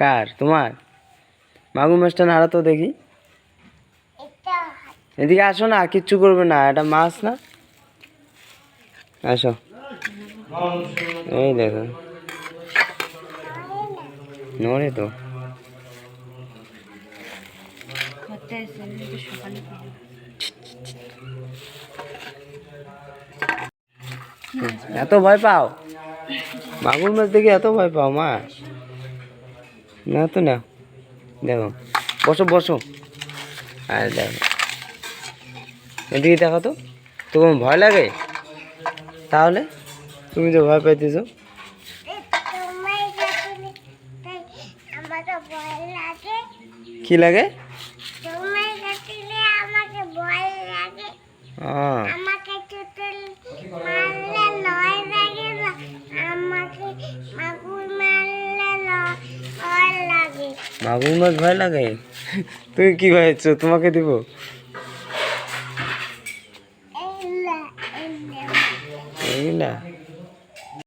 কার? তোমার? মাগুর মাছটা নাড়া তো দেখি। এদিকে আসো না, কিচ্ছু করবে না, এটা মাছ না? আসো। এই দেখো। নড়ে তো। এত ভয় পাও? মাগুর মাছ দেখে এত ভয় পাও, মা? না তো না। দেখো বসো বসো। আর দেখো। এদিকে দেখো তো তোমার ভয় লাগে? তাহলে তুমি তো ভয় পাইতেছো। কি লাগে? তোমার কাছে আমাকে ভয় লাগে আহ, আমাকে চুটুল মারলে নয় লাগে না আমাকে মাগুর মারলে ন- ভয় লাগে মাগুর মাছ ভয় লাগে? তুমি কি ভাবছ? তোমাকে দিব? এই না এইগুলা